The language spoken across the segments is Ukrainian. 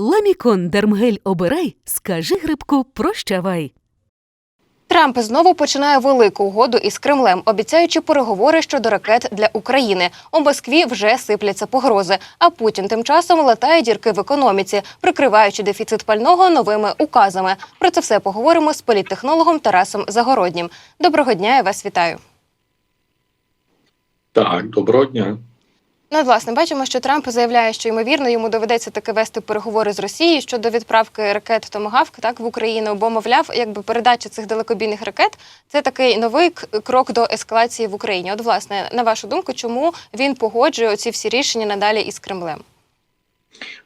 Ламікон Дермгель обирай, скажи грибку прощавай. Трамп знову починає велику угоду із Кремлем, обіцяючи переговори щодо ракет для України. У Москві вже сипляться погрози. А Путін тим часом латає дірки в економіці, прикриваючи дефіцит пального новими указами. Про це все поговоримо з політтехнологом Тарасом Загороднім. Доброго дня, я вас вітаю. Так, доброго дня. Ну, власне, бачимо, що Трамп заявляє, що ймовірно йому доведеться таки вести переговори з Росією щодо відправки ракет Томагавк так в Україну, бо мовляв, якби передача цих далекобійних ракет це такий новий крок до ескалації в Україні. От, власне, на вашу думку, чому він погоджує ці всі рішення надалі із Кремлем?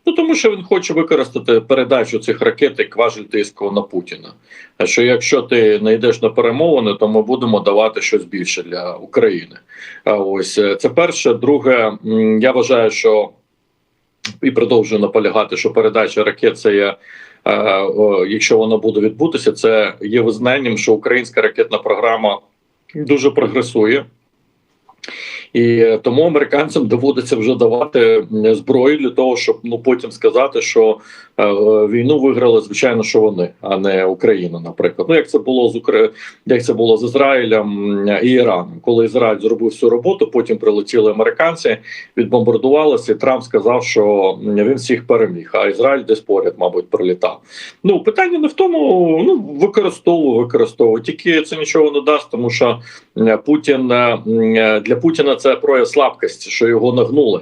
Ну тому що він хоче використати передачу цих ракет як важель тиску на Путіна. А що якщо ти не йдеш на перемовини, то ми будемо давати щось більше для України. А ось е, це перше. Друге, я вважаю, що і продовжую наполягати, що передача ракет це є. е, Якщо вона буде відбутися, це є визнанням, що українська ракетна програма дуже прогресує. І е, тому американцям доводиться вже давати зброю для того, щоб ну потім сказати, що війну виграли звичайно, що вони, а не Україна, наприклад. Ну як це було з Укра... як це було з Ізраїлем і Іраном, коли Ізраїль зробив всю роботу, потім прилетіли американці, відбомбардувалися, Трамп сказав, що він всіх переміг. А Ізраїль десь поряд, мабуть, прилітав. Ну питання не в тому, ну використовую, використовую. Тільки це нічого не дасть, тому що Путін е, для Путіна це прояв слабкості, що його нагнули.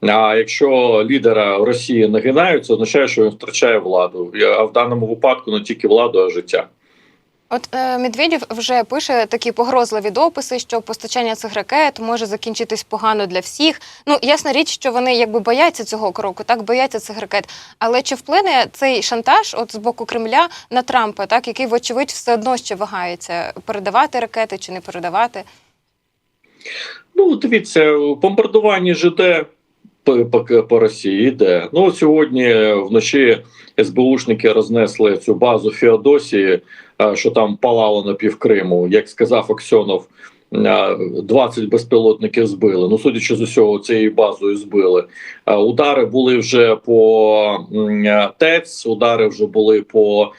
А якщо лідера Росії нагинають, це означає, що він втрачає владу. А в даному випадку не тільки владу, а життя. От е, Медведєв вже пише такі погрозливі дописи, що постачання цих ракет може закінчитись погано для всіх. Ну ясна річ, що вони якби бояться цього кроку, так бояться цих ракет. Але чи вплине цей шантаж, от з боку Кремля, на Трампа, так який, вочевидь, все одно ще вагається передавати ракети чи не передавати? Ну, дивіться, бомбардування ЖД по, по, Росії йде. Ну, сьогодні вночі СБУшники рознесли цю базу Феодосії, що там палало на пів Криму. Як сказав Аксьонов, а, 20 безпілотників збили. Ну, судячи з усього, цією базою збили. Удари були вже по ТЕЦ, удари вже були по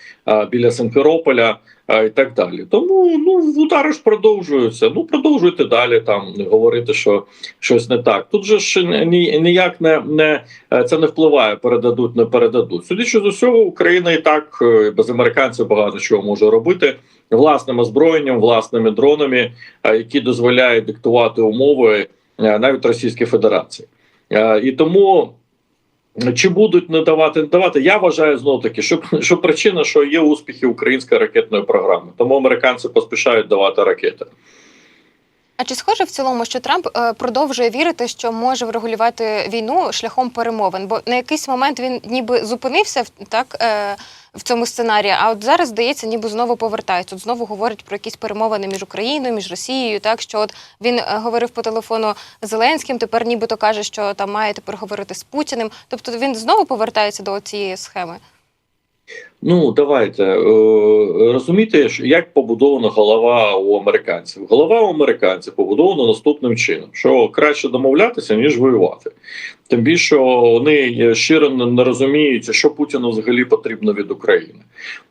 біля Симферополя і так далі. Тому ну удари ж продовжуються. Ну продовжуйте далі там говорити, що щось не так. Тут же ж ні, ніяк не, не е, це не впливає, передадуть, не передадуть. Судячи з усього, Україна і так е, без американців багато чого може робити власним озброєнням, власними дронами, е, які дозволяють диктувати умови навіть Російській Федерації. І тому. Чи будуть не давати, не давати? Я вважаю знову таки, що, що причина, що є успіхи української ракетної програми, тому американці поспішають давати ракети. А чи схоже в цілому, що Трамп е, продовжує вірити, що може врегулювати війну шляхом перемовин? Бо на якийсь момент він ніби зупинився в- так е, в цьому сценарії, а от зараз здається, ніби знову повертається. От знову говорить про якісь перемовини між Україною, між Росією. Так що от він е, говорив по телефону Зеленським, тепер нібито каже, що там має тепер говорити з Путіним. Тобто він знову повертається до цієї схеми. Ну давайте е, розумієте, як побудована голова у американців. Голова у американців побудована наступним чином: що краще домовлятися ніж воювати. Тим більше вони щиро не розуміють, що Путіну взагалі потрібно від України,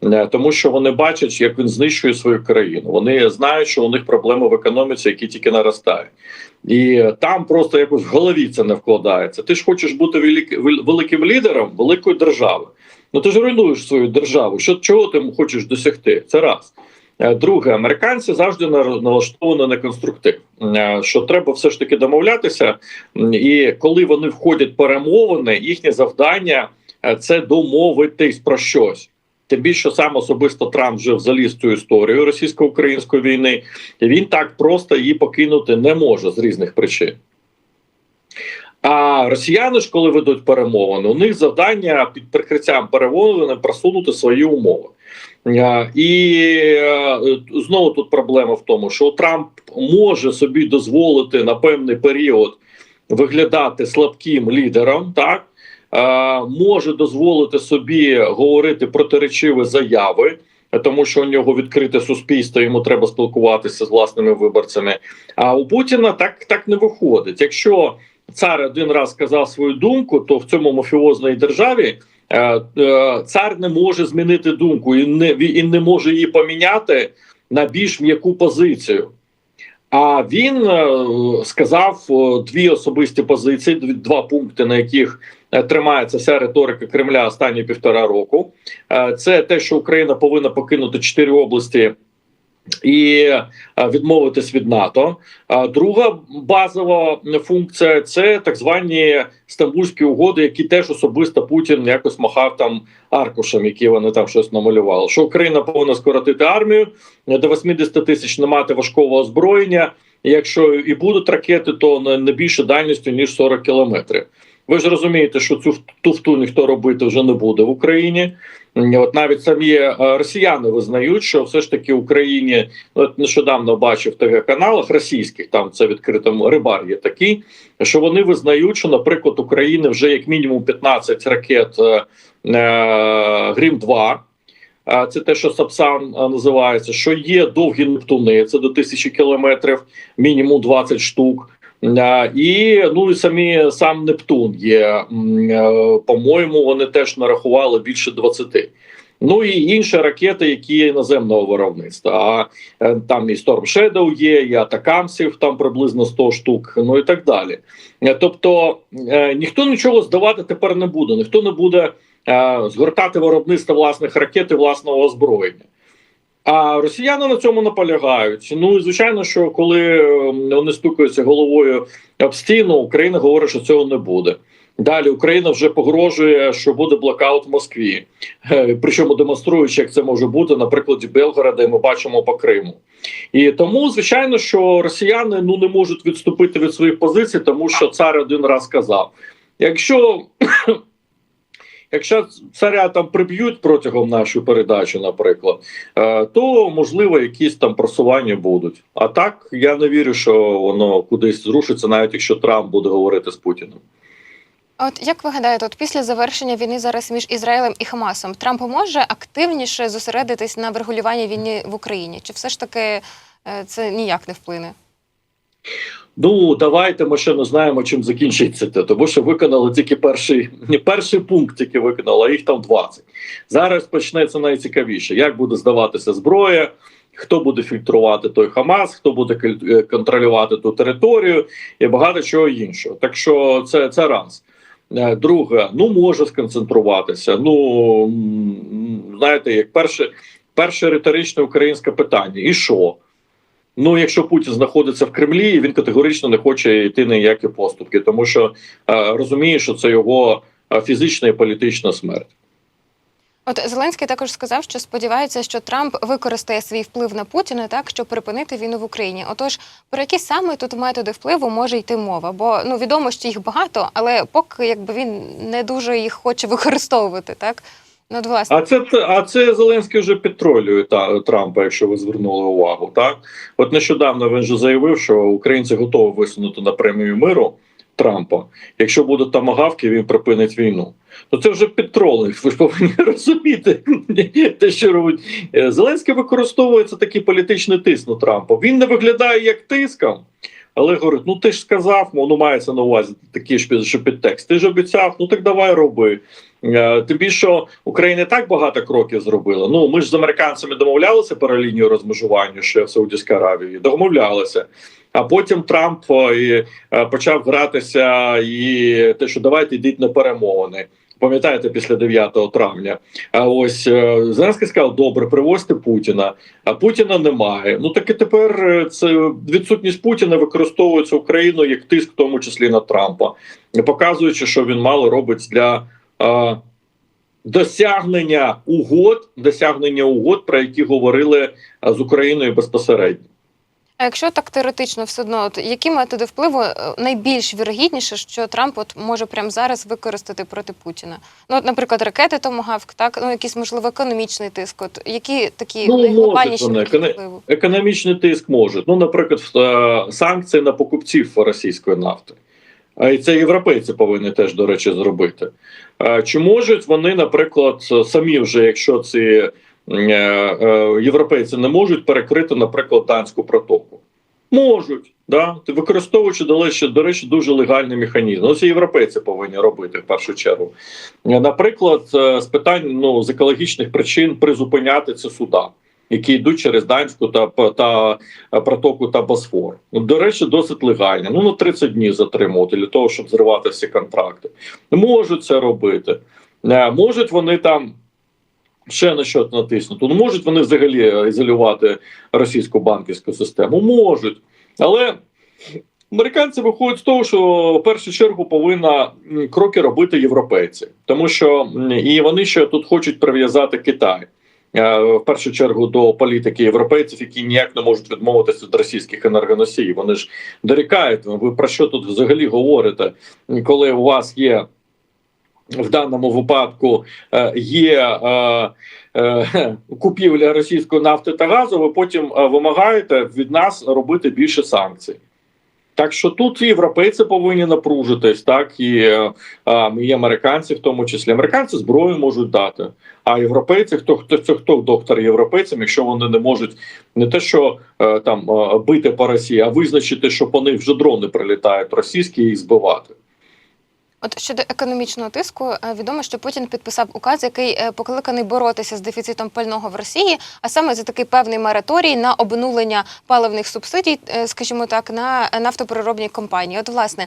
Е, тому що вони бачать, як він знищує свою країну. Вони знають, що у них проблеми в економіці, які тільки наростають. І там просто якось в голові це не вкладається. Ти ж хочеш бути великим лідером великої держави. Ну ти ж руйнуєш свою державу. Що чого ти хочеш досягти? Це раз. Е, Друге, американці завжди налаштовані на конструктив. Е, Що треба все ж таки домовлятися, і коли вони входять перемовини, їхнє завдання е, це домовитись про щось. Тим більше сам особисто Трамп вже заліз цю історію російсько-української війни, і він так просто її покинути не може з різних причин. А росіяни ж, коли ведуть перемовини, у них завдання під прикриттям перемовин просунути свої умови. І е, знову тут проблема в тому, що Трамп може собі дозволити на певний період виглядати слабким лідером, так може дозволити собі говорити протиречиві заяви. Тому що у нього відкрите суспільство, йому треба спілкуватися з власними виборцями. А у Путіна так, так не виходить. Якщо цар один раз сказав свою думку, то в цьому мафіозній державі е, е, цар не може змінити думку і не і не може її поміняти на більш м'яку позицію. А він е, сказав дві особисті позиції, два пункти, на яких тримається вся риторика Кремля останні півтора року. Це те, що Україна повинна покинути чотири області. І е, відмовитись від НАТО. Друга базова функція це так звані стамбульські угоди, які теж особисто Путін якось махав там аркушем, які вони там щось намалювали. Що Україна повинна скоротити армію до 80 тисяч не мати важкого озброєння. Якщо і будуть ракети, то не більше дальністю ніж 40 кілометрів. Ви ж розумієте, що цю туфту ніхто робити вже не буде в Україні. М, От навіть самі е, росіяни визнають, що все ж таки Україні ну, от нещодавно бачив в ТГ каналах російських, там це відкритому рибар є такий, що вони визнають, що, наприклад, України вже як мінімум 15 ракет е, е, Грім 2 це те, що Сапсан називається, що є довгі Нептуни, це до тисячі кілометрів, мінімум 20 штук. І ну і самі сам Нептун є. е, По-моєму, вони теж нарахували більше 20. Ну і інші ракети, які є іноземного виробництва. А е, там і Storm Shadow є, і Атакамсів там приблизно 100 штук, ну і так далі. Е, Тобто ніхто нічого здавати тепер не буде, ніхто не буде згортати виробництво власних ракет і власного озброєння. А росіяни на цьому наполягають. Ну і звичайно, що коли е, вони стукаються головою об стіну, Україна говорить, що цього не буде. Далі Україна вже погрожує, що буде блокаут в Москві, Е, причому демонструючи, як це може бути на прикладі Белгорода, і ми бачимо по Криму. І тому, звичайно, що росіяни ну не можуть відступити від своїх позицій, тому що цар один раз сказав: якщо Якщо царя там приб'ють протягом нашої передачі, наприклад, е, то можливо якісь там просування будуть. А так я не вірю, що воно кудись зрушиться, навіть якщо Трамп буде говорити з Путіним. От як ви гадаєте, от після завершення війни зараз між Ізраїлем і Хамасом Трамп може активніше зосередитись на врегулюванні війни в Україні? Чи все ж таки е, це ніяк не вплине? Ну давайте ми ще не знаємо, чим закінчиться це, тому що виконали тільки перший не перший пункт, тільки виконали, а їх там 20. Зараз почнеться найцікавіше, як буде здаватися зброя. Хто буде фільтрувати той Хамас, хто буде е, контролювати ту територію і багато чого іншого. Так що це, це раз. Е, Друге, ну може сконцентруватися. Ну знаєте, як перше, перше риторичне українське питання: і що? Ну, якщо Путін знаходиться в Кремлі, він категорично не хоче йти ніякі поступки, тому що е, розуміє, що це його е, фізична і політична смерть. От Зеленський також сказав, що сподівається, що Трамп використає свій вплив на Путіна так, щоб припинити війну в Україні. Отож, про які саме тут методи впливу може йти мова? Бо ну відомо, що їх багато, але поки якби він не дуже їх хоче використовувати, так ну власне. А це а це Зеленський вже підтролює та Трампа, якщо ви звернули увагу. Так, от нещодавно він же заявив, що українці готові висунути на премію миру Трампа. Якщо будуть тамагавки, він припинить війну. Ну це вже підтролинг. Ви повинні розуміти те, що робить Е, Зеленський використовується такий політичний тиск на Трампа. Він не виглядає як тиском. Але говорить: ну ти ж сказав, ну мається на увазі такий ж що підтекст. Ти ж обіцяв, ну так давай роби. Е, Тобі що Україна так багато кроків зробила. Ну ми ж з американцями домовлялися про лінію розмежування ще в Саудівській Аравії. Домовлялися. А потім Трамп е, е, почав гратися і те, що давайте йдіть на перемовини. Пам'ятаєте, після 9 травня. А ось Зеленський сказав: добре, привозьте Путіна, а Путіна немає. Ну так і тепер це відсутність Путіна використовується Україною як тиск, в тому числі на Трампа, показуючи, що він мало робить для досягнення угод, досягнення угод, про які говорили з Україною безпосередньо. А якщо так теоретично все одно, от які методи впливу е, найбільш вірогідніше, що Трамп от може прямо зараз використати проти Путіна? Ну, от, наприклад, ракети Томагавк, так ну якийсь можливо економічний тиск. От які такі Ну, найглобальніші вони. Економ- впливу? Економічний тиск можуть. Ну, наприклад, е, санкції на покупців російської нафти. І це європейці повинні теж, до речі, зробити. Чи можуть вони, наприклад, самі вже, якщо ці е, е, європейці не можуть перекрити, наприклад, данську протоку? Можуть, да, використовуючи до речі, до речі, дуже легальний механізм. Ну, це європейці повинні робити в першу чергу. Наприклад, е, з питань ну, з екологічних причин призупиняти це суда, які йдуть через Данську та, та е, протоку та Босфор. Ну, До речі, досить легально. Ну на 30 днів затримувати для того, щоб зривати всі контракти. Можуть це робити. Е, Можуть вони там. Ще на що натиснути. Ну, можуть вони взагалі е, ізолювати російську банківську систему? Можуть. Але американці виходять з того, що в першу чергу повинна кроки робити європейці, тому що і вони ще тут хочуть прив'язати Китай. Е, В першу чергу до політики європейців, які ніяк не можуть відмовитися від російських енергоносіїв. Вони ж дорікають. Ви про що тут взагалі говорите, коли у вас є в даному випадку е, є е, е, купівля російської нафти та газу, ви потім е, вимагаєте від нас робити більше санкцій. Так що тут і європейці повинні напружитись, так і, е, і американці, в тому числі американці зброю можуть дати. А європейці, хто хто це хто доктор європейцям, якщо вони не можуть не те, що е, там е, бити по Росії, а визначити, що по них вже дрони прилітають російські і збивати. От щодо економічного тиску, е, відомо, що Путін підписав указ, який е, покликаний боротися з дефіцитом пального в Росії, а саме за такий певний мораторій на обнулення паливних субсидій, е, скажімо так, на нафтопереробні компанії. От, власне,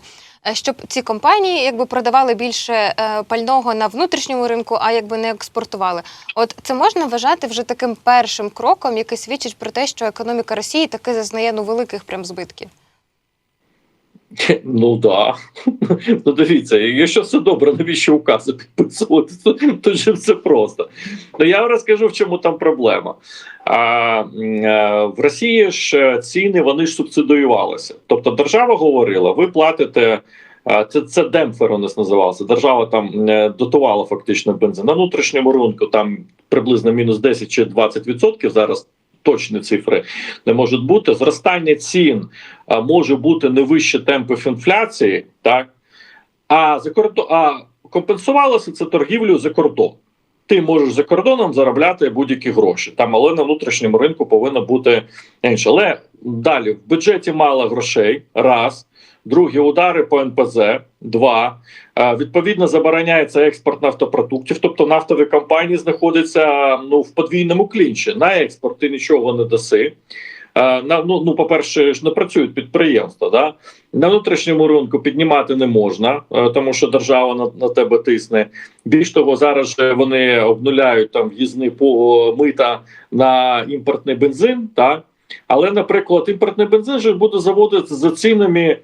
щоб ці компанії якби продавали більше пального на внутрішньому ринку, а якби не експортували. От це можна вважати вже таким першим кроком, який свідчить про те, що економіка Росії таки зазнає ну великих прям збитків. Ну да. Ну дивіться, якщо все добре, навіщо укази підписувати? То, ж все просто. Ну я розкажу, в чому там проблема. А, м, е, в Росії ж ціни вони ж субсидіювалися. Тобто держава говорила, ви платите. Це, це демпфер у нас називався. Держава там е, дотувала фактично бензин. На внутрішньому ринку там приблизно мінус 10 чи 20%. Зараз точні цифри не можуть бути. Зростання цін може бути не вище темпів інфляції, так а за кордон, а компенсувалося це торгівлею за кордон. Ти можеш за кордоном заробляти будь-які гроші. Там, але на внутрішньому ринку повинно бути інше. Але далі в бюджеті мало грошей. Раз. Другі удари по НПЗ. Два. Е, Відповідно, забороняється експорт нафтопродуктів. Тобто нафтові компанії знаходяться ну в подвійному клінчі. На експорт ти нічого не даси. Е, На ну, ну, по-перше, ж не працюють підприємства. Да? На внутрішньому ринку піднімати не можна, е, тому що держава на, на тебе тисне. Більш того, зараз же вони обнуляють там в'їзні по мита на імпортний бензин. Так? Але, наприклад, імпортний бензин же буде заводитися за цінами,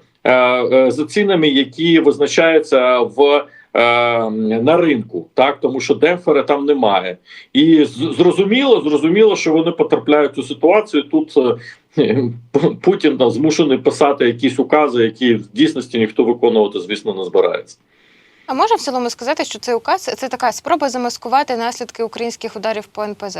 за цінами, які визначаються в. е, На ринку, так тому що демпфера там немає, і зрозуміло, зрозуміло, що вони потрапляють у ситуацію. Тут е, Путін там змушений писати якісь укази, які в дійсності ніхто виконувати, звісно, не збирається. А можна в цілому сказати, що цей указ це така спроба замаскувати наслідки українських ударів по НПЗ?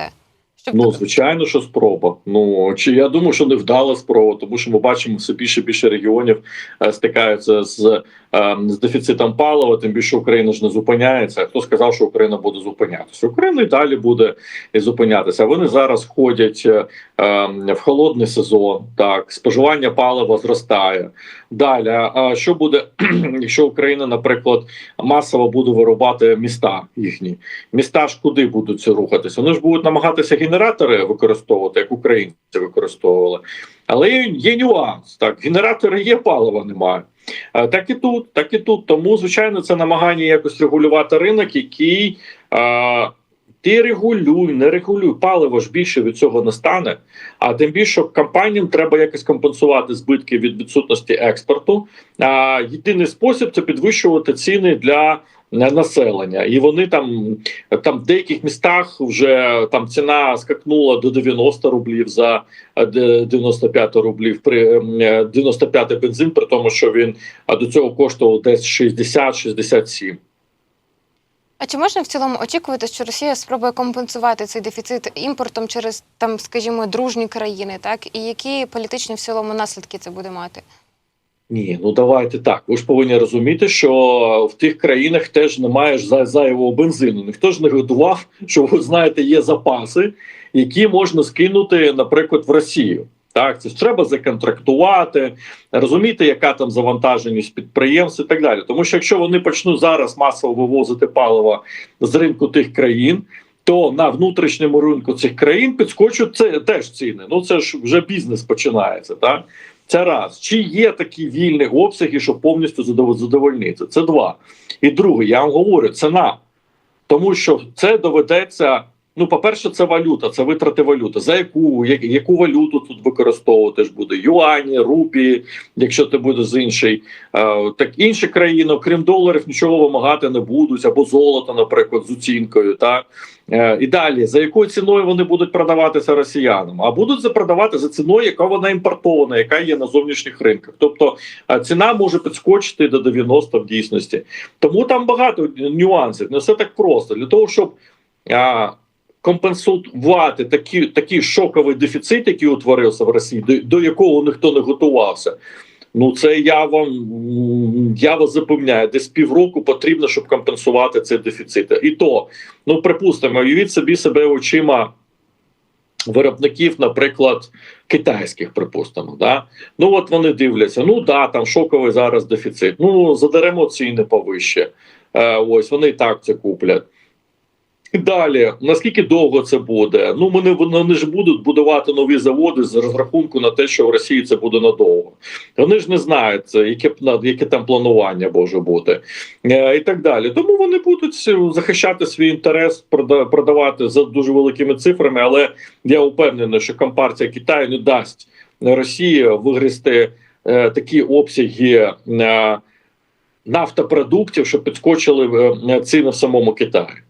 Ну, звичайно, що спроба. Ну чи я думаю, що невдала спроба, тому що ми бачимо все більше і більше регіонів е, стикаються з, е, з дефіцитом палива. Тим більше Україна ж не зупиняється. Хто сказав, що Україна буде зупинятися? Україна і далі буде зупинятися. Вони зараз ходять е, е, в холодний сезон. Так, споживання палива зростає. Далі, а що буде, якщо Україна, наприклад, масово буде вирубати міста їхні? Міста ж куди будуть рухатися? Вони ж будуть намагатися генератори використовувати, як українці використовували. Але є, нюанс. Так, генератори є, палива немає. Так і тут, так і тут. Тому, звичайно, це намагання якось регулювати ринок, який ти регулюй, не регулюй. Паливо ж більше від цього не стане. А тим більше компаніям треба якось компенсувати збитки від відсутності експорту. А єдиний спосіб це підвищувати ціни для е, населення, і вони там там в деяких містах вже там ціна скакнула до 90 рублів за е, де- 95 рублів при е, 95 бензин, при тому, що він до цього коштував десь 60-67. А чи можна в цілому очікувати, що Росія спробує компенсувати цей дефіцит імпортом через там, скажімо, дружні країни, так і які політичні в цілому наслідки це буде мати? Ні, ну давайте так. Ви ж повинні розуміти, що в тих країнах теж немає зайвого бензину. Ніхто ж не годував, що ви знаєте, є запаси, які можна скинути, наприклад, в Росію. Так, це ж треба законтрактувати, розуміти, яка там завантаженість підприємств і так далі. Тому що якщо вони почнуть зараз масово вивозити паливо з ринку тих країн, то на внутрішньому ринку цих країн підскочуть це теж ціни. Ну це ж вже бізнес починається. Так це раз. Чи є такі вільні обсяги, щоб повністю задовольнити? Це два. І друге, я вам говорю, ціна. Тому що це доведеться. Ну, по-перше, це валюта, це витрати валюти. За яку яку валюту тут використовувати ж буде? Юані, рупії, якщо ти будеш з іншої. Е, так інші країни, окрім доларів, нічого вимагати не будуть, або золото, наприклад, з оцінкою. Так? Е, і далі, за якою ціною вони будуть продаватися росіянам? А будуть продавати за ціною, яка вона імпортована, яка є на зовнішніх ринках. Тобто е, ціна може підскочити до 90 в дійсності. Тому там багато нюансів. Не все так просто. Для того, щоб а, компенсувати такі, такий шоковий дефіцит, який утворився в Росії, до, до якого ніхто не готувався. Ну, це я вам я вас запевняю, десь півроку потрібно, щоб компенсувати цей дефіцит. І то, ну припустимо, уявіть собі себе очима виробників, наприклад, китайських, припустимо. Да? Ну от вони дивляться: ну да, там шоковий зараз дефіцит. Ну задаремо ціни повище. Е, ось вони і так це куплять. Далі, наскільки довго це буде? Ну вони, вони ж будуть будувати нові заводи з розрахунку на те, що в Росії це буде надовго. Вони ж не знають, це, яке, яке там планування може бути, е, і так далі. Тому вони будуть захищати свій інтерес, продавати за дуже великими цифрами. Але я впевнений, що компартія Китаю не дасть Росії вигризти е, такі обсяги. Е, Нафтопродуктів, що підскочили е, ціни в самому Китаї.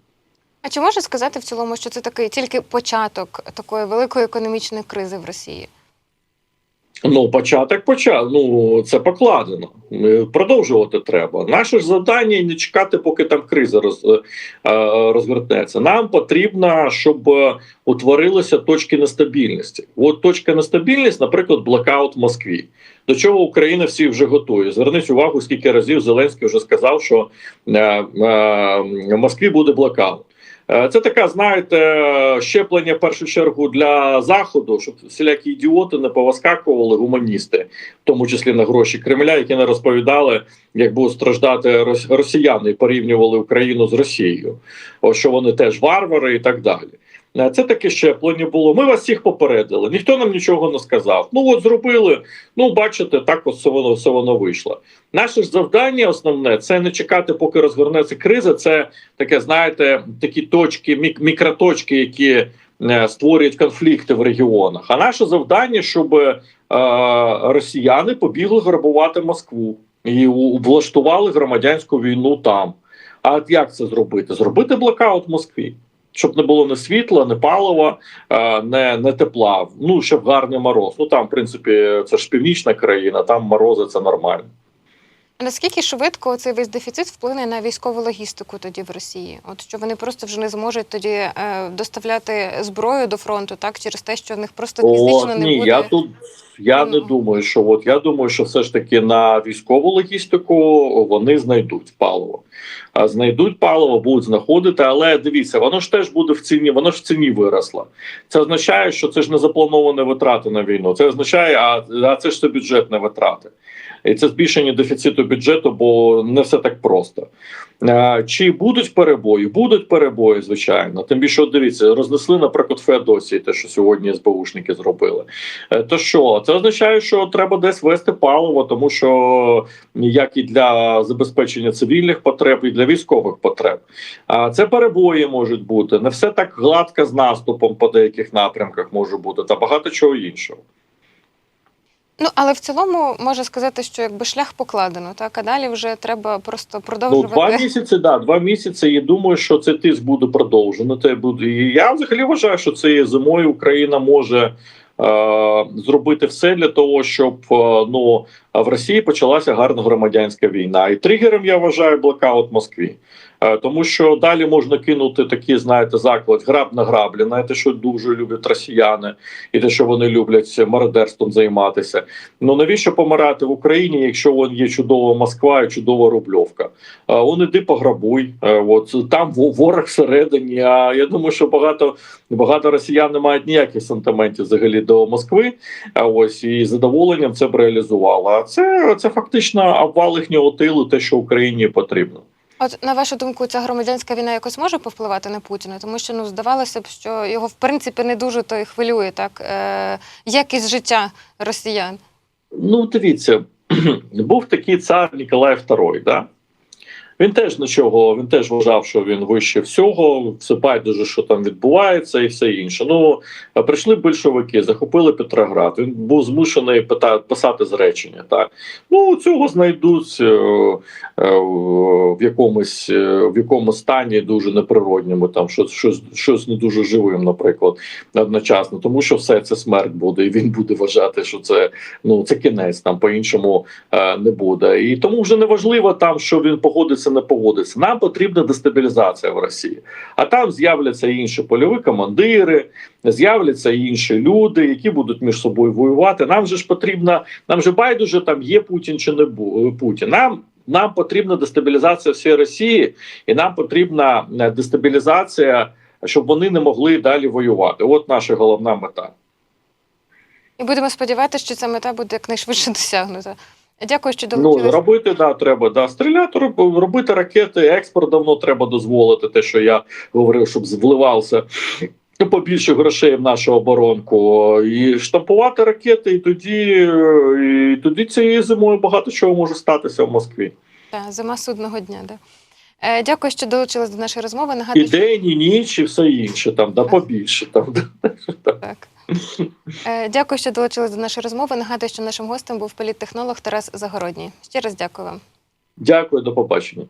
А чи можна сказати в цілому, що це такий тільки початок такої великої економічної кризи в Росії? Ну, початок почав. Ну це покладено. Продовжувати треба. Наше ж завдання не чекати, поки там криза роз, е, е, розгортнеться. Нам потрібно, щоб е, утворилися точки нестабільності. От точка нестабільності, наприклад, блокаут в Москві. До чого Україна всі вже готує. Зверніть увагу, скільки разів Зеленський вже сказав, що в Москві буде блокаут. Е, Це така, знаєте, щеплення в першу чергу для заходу, щоб всілякі ідіоти не поваскакували гуманісти, в тому числі на гроші Кремля, які не розповідали, як будуть страждати рос- росіяни і порівнювали Україну з Росією, що вони теж варвари і так далі. Е, Це таке щеплення було. Ми вас всіх попередили. Ніхто нам нічого не сказав. Ну от зробили. Ну, бачите, так от все воно все воно вийшло. Наше ж завдання основне це не чекати, поки розгорнеться криза. Це таке, знаєте, такі точки, мік- мікроточки, які е, створюють конфлікти в регіонах. А наше завдання, щоб е, росіяни побігли грабувати Москву і у- влаштували громадянську війну там. А як це зробити? Зробити блокаут в Москві. Щоб не було не світла, не палива, не, не тепла. Ну щоб гарний мороз. Ну там, в принципі, це ж північна країна, там морози це нормально. А Наскільки швидко цей весь дефіцит вплине на військову логістику тоді в Росії? От що вони просто вже не зможуть тоді е, доставляти зброю до фронту, так через те, що в них просто фізично О, не буде. я тут я не Ну. думаю, що от я думаю, що все ж таки на військову логістику вони знайдуть паливо. А знайдуть паливо, будуть знаходити, але дивіться, воно ж теж буде в ціні, воно ж в ціні виросло. Це означає, що це ж не заплановані витрати на війну. Це означає, а, а це ж це бюджетні витрати. І це збільшення дефіциту бюджету, бо не все так просто. Е, Чи будуть перебої? Будуть перебої, звичайно. Тим більше, дивіться, рознесли, наприклад, Феодосії, те, що сьогодні СБУшники зробили. Е, То що? Це означає, що треба десь вести паливо, тому що як і для забезпечення цивільних потреб, і для військових потреб. А це перебої можуть бути. Не все так гладко з наступом по деяких напрямках може бути, та багато чого іншого. Ну але в цілому можна сказати, що якби шлях покладено, так а далі вже треба просто Ну, продовжувати. два місяці, да, два місяці. І думаю, що цей тиск буде продовжено. Це буде. І я взагалі вважаю, що цією зимою Україна може е, зробити все для того, щоб е, ну а в Росії почалася гарна громадянська війна. І тригером я вважаю блокаут Москві. Е, Тому що далі можна кинути такі, знаєте, заклад граб на граблі, на те, що дуже люблять росіяни, і те, що вони люблять мародерством займатися. Ну навіщо помирати в Україні, якщо вон є чудова Москва і чудова Рубльовка? А он іди пограбуй. Е, От там во- ворог всередині. А я думаю, що багато багато росіян не мають ніяких сантиментів взагалі до Москви. Ось і задоволенням це б реалізувало. А це, це фактично обвал їхнього тилу, те, що Україні потрібно. От на вашу думку, ця громадянська війна якось може повпливати на Путіна? Тому що ну здавалося б, що його в принципі не дуже то і хвилює так е, якість життя росіян. Ну, дивіться, був такий цар Ніколай II, да? Він теж нічого, він теж вважав, що він вище всього, все байдуже, що там відбувається, і все інше. Ну прийшли большевики, захопили Петроград. Він був змушений писати зречення. Так ну цього знайдуть е, е, в якомусь е, в якомусь стані дуже неприродньому, там щось, щось, щось не дуже живим, наприклад, одночасно, тому що все це смерть буде, і він буде вважати, що це ну це кінець, там по-іншому е, не буде. І тому вже не важливо там, що він погодиться, не погодиться. Нам потрібна дестабілізація в Росії. А там з'являться інші польові командири, з'являться інші люди, які будуть між собою воювати. Нам же ж потрібно, нам же байдуже там є Путін чи не Путін. Нам нам потрібна дестабілізація всієї Росії, і нам потрібна е, дестабілізація, щоб вони не могли далі воювати. От наша головна мета. І будемо сподіватися, що ця мета буде якнайшвидше досягнута. Дякую, що Ну робити да треба да стріляти, робити ракети. Експорт давно треба дозволити. Те, що я говорив, щоб вливався побільше грошей в нашу оборонку, і штампувати ракети, і тоді, і тоді цією зимою багато чого може статися в Москві. Так, зима судного дня. Да. Е, дякую, що долучились до нашої розмови. І Нагадую, що... день, і ніч, і все інше там, да побільше там. так. Е, дякую, що долучились до нашої розмови. Нагадую, що нашим гостем був політтехнолог Тарас Загородній. Ще раз дякую вам. Дякую, до побачення.